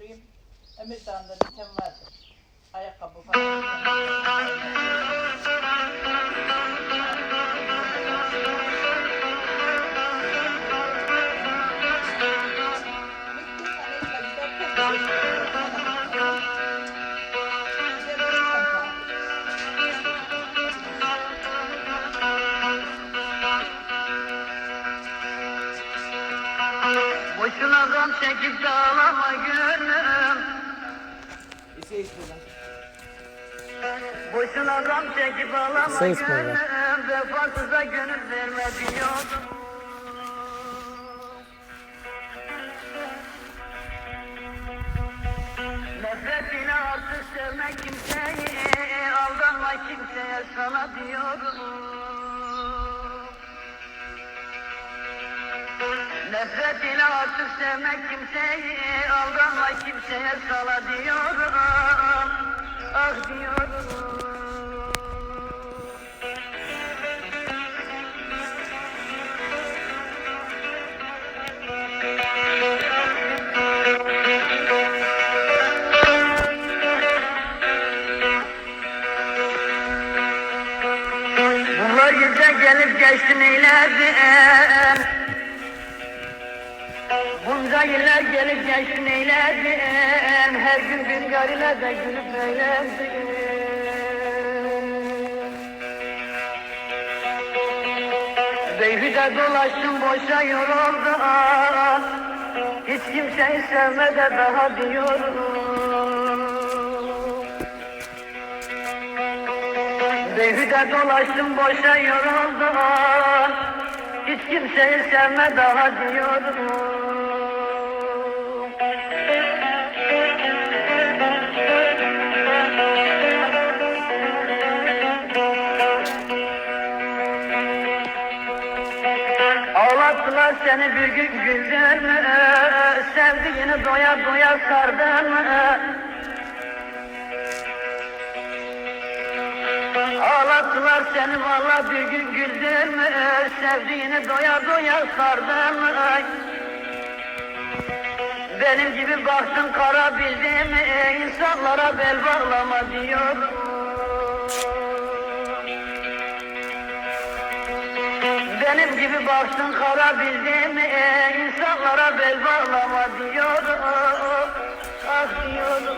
göreyim. Emirdağ'da biten vardır. Ayakkabı falan. Boşuna gam çekip de ağlama gönlüm. Boşuna gam çekip ağlama gönlüm. Vefasıza gönül verme diyordum. Nefretine artık sevme kimseyi Aldanma kimseye sana diyorum Nefret ile artık sevmek kimseyi Aldanma kimseye sala diyorum. Ah diyorum. Bunlar yüze gelip geçti neylerdi Yıllar gelip geçti neylerdim Her gün gün garine de gülüp eylerdim Beyhude dolaştım boşa yoruldum Hiç kimseyi sevme de daha diyorum. Beyhude dolaştım boşa yoruldum Hiç kimseyi sevme daha diyorum Ağlattılar seni bir gün güldün mü? Sevdiğini doya doya sardın mı? Ağlattılar seni valla bir gün güldün mü? Sevdiğini doya doya sardın mı? Benim gibi baktın kara bildin mi? İnsanlara bel bağlama diyorum. Benim gibi baktın kara bildin mi? İnsanlara bel bağlama diyorum. Ah diyorum.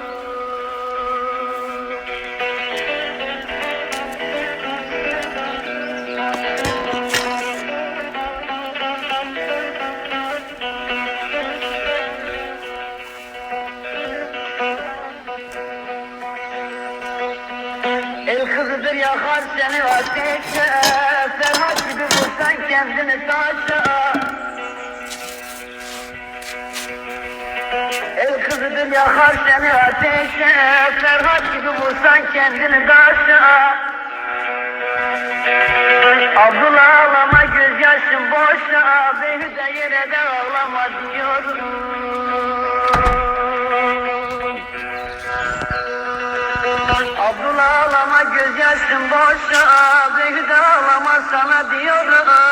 El kızıdır yakar seni ateşe Gibi vursan kendini taşa. El kızıdır yakar seni ateşe. Ferhat gibi vursan kendini taşa. Abdullah ağlama gözyaşın boşa. Beni de yere de ağlama diyorum. Abdullah ağlama gözyaşın boşa. Beni de ağlama sana diyorum Ah